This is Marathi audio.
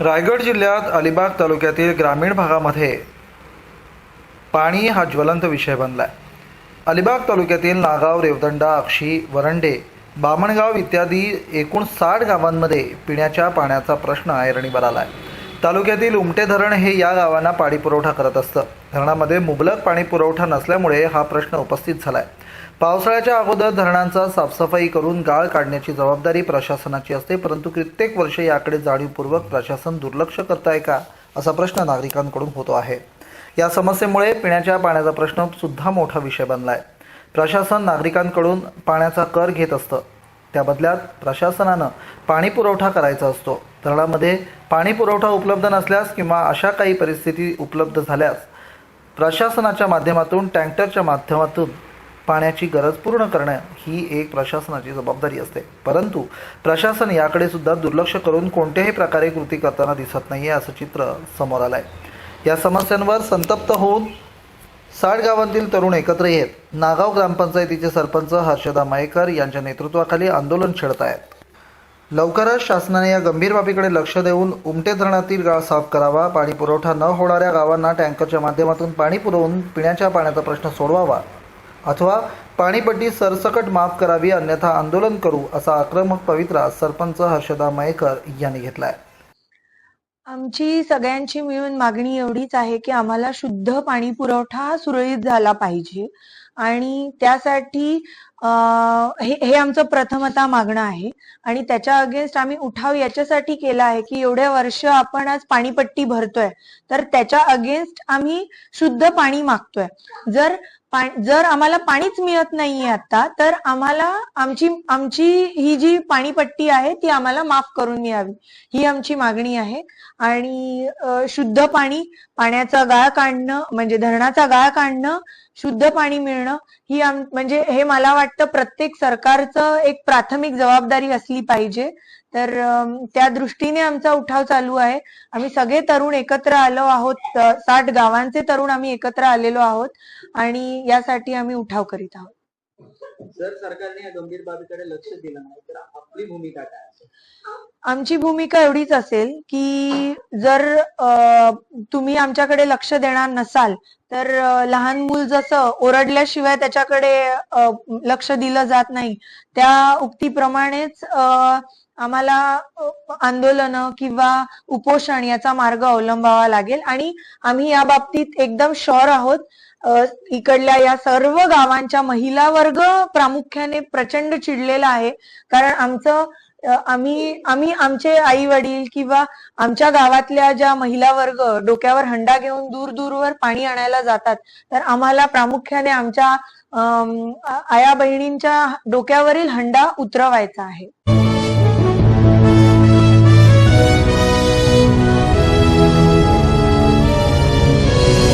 रायगड जिल्ह्यात अलिबाग तालुक्यातील ग्रामीण भागामध्ये पाणी हा ज्वलंत विषय बनला आहे अलिबाग तालुक्यातील नागाव रेवदंडा अक्षी वरंडे बामणगाव इत्यादी एकूण साठ गावांमध्ये पिण्याच्या पाण्याचा प्रश्न ऐरणीवर आला आहे तालुक्यातील उमटे धरण हे या गावांना पाणी पुरवठा करत असतं. धरणामध्ये मुबलक पाणी पुरवठा नसल्यामुळे हा प्रश्न उपस्थित झालाय. पावसाळ्याच्या अगोदर धरणांचा साफसफाई करून गाळ काढण्याची जबाबदारी प्रशासनाची असते परंतु कित्येक वर्ष याकडे जाणीवपूर्वक प्रशासन दुर्लक्ष करत आहे का असा प्रश्न नागरिकांकडून होतो आहे. या समस्येमुळे पिण्याच्या पाण्याचा प्रश्न सुद्धा मोठा विषय बनला आहे प्रशासन नागरिकांकडून पाण्याचा कर घेत असतं. त्या बदल्यात प्रशासनानं पाणी पुरवठा करायचा असतो. धरणामध्ये पाणी पुरवठा उपलब्ध नसल्यास किंवा अशा काही परिस्थिती उपलब्ध झाल्यास प्रशासनाच्या माध्यमातून टँकरच्या माध्यमातून पाण्याची गरज पूर्ण करणं ही एक प्रशासनाची जबाबदारी असते. परंतु प्रशासन याकडे सुद्धा दुर्लक्ष करून कोणत्याही प्रकारे कृती करताना दिसत नाही आहे असं चित्र समोर आलं आहे या समस्यांवर संतप्त होऊन साठ गावांतील तरुण एकत्र येत नागाव ग्रामपंचायतीचे सरपंच हर्षदा मयेकर यांच्या नेतृत्वाखाली आंदोलन छेडत आहेत लवकरच शासनाने या गंभीर बाबीकडे लक्ष देऊन उमटे धरणातील गाळ साफ करावा पाणी पुरवठा न होणाऱ्या गावांना टँकरच्या माध्यमातून पाणी पुरवून पिण्याच्या पाण्याचा प्रश्न सोडवावा. अथवा पाणीपट्टी सरसकट माफ करावी अन्यथा आंदोलन करू असा आक्रमक पवित्रा सरपंच हर्षदा मयेकर यांनी घेतलाय. आमची सगळ्यांची मिळून मागणी एवढीच आहे की आम्हाला शुद्ध पाणी पुरवठा सुरळीत झाला पाहिजे. आणि त्यासाठी हे आमचं प्रथमता मागणं आहे. आणि त्याच्या अगेन्स्ट आम्ही उठाव याच्यासाठी केला आहे की एवढ्या वर्ष आपण आज पाणीपट्टी भरतोय तर त्याच्या अगेन्स्ट आम्ही शुद्ध पाणी मागतोय. जर जर आम्हाला पाणीच मिळत नाहीये आता तर आम्हाला आमची आमची ही जी पाणीपट्टी आहे ती आम्हाला माफ करून मिळावी ही आमची मागणी आहे. आणि शुद्ध पाणी पाण्याचा गाळ काढणं म्हणजे धरणाचा गाळ काढणं शुद्ध पाणी मिळणं ही म्हणजे हे मला वाटतं प्रत्येक सरकारचं एक प्राथमिक जबाबदारी असली पाहिजे. तर त्या दृष्टीने आमचा उठाव चालू आहे. आम्ही सगळे तरुण एकत्र आलो आहोत. साठ गावांचे तरुण आम्ही एकत्र आलेलो आहोत आणि यासाठी आम्ही उठाव करीत आहोत. जर सरकारने या गंभीर बाबीकडे लक्ष दिलं नाही. तर आपली भूमिका काय? आमची भूमिका एवढीच असेल की जर तुम्ही आमच्याकडे लक्ष देणार नसाल तर लहान मूल जसं ओरडल्याशिवाय त्याच्याकडे लक्ष दिलं जात नाही. त्या उक्तीप्रमाणेच आम्हाला आंदोलन किंवा उपोषण याचा मार्ग अवलंबावा लागेल. आणि आम्ही या बाबतीत एकदम शॉर आहोत इकडल्या या सर्व गावांच्या महिला वर्ग प्रामुख्याने प्रचंड चिडलेला आहे. कारण आमचं आम्ही आम्ही आमचे आई वडील किंवा आमच्या गावातल्या ज्या महिला वर्ग डोक्यावर हंडा घेऊन दूर दूरवर पाणी आणायला जातात तर आम्हाला प्रामुख्याने आमच्या आया बहिणींच्या डोक्यावरील हंडा उतरवायचा आहे.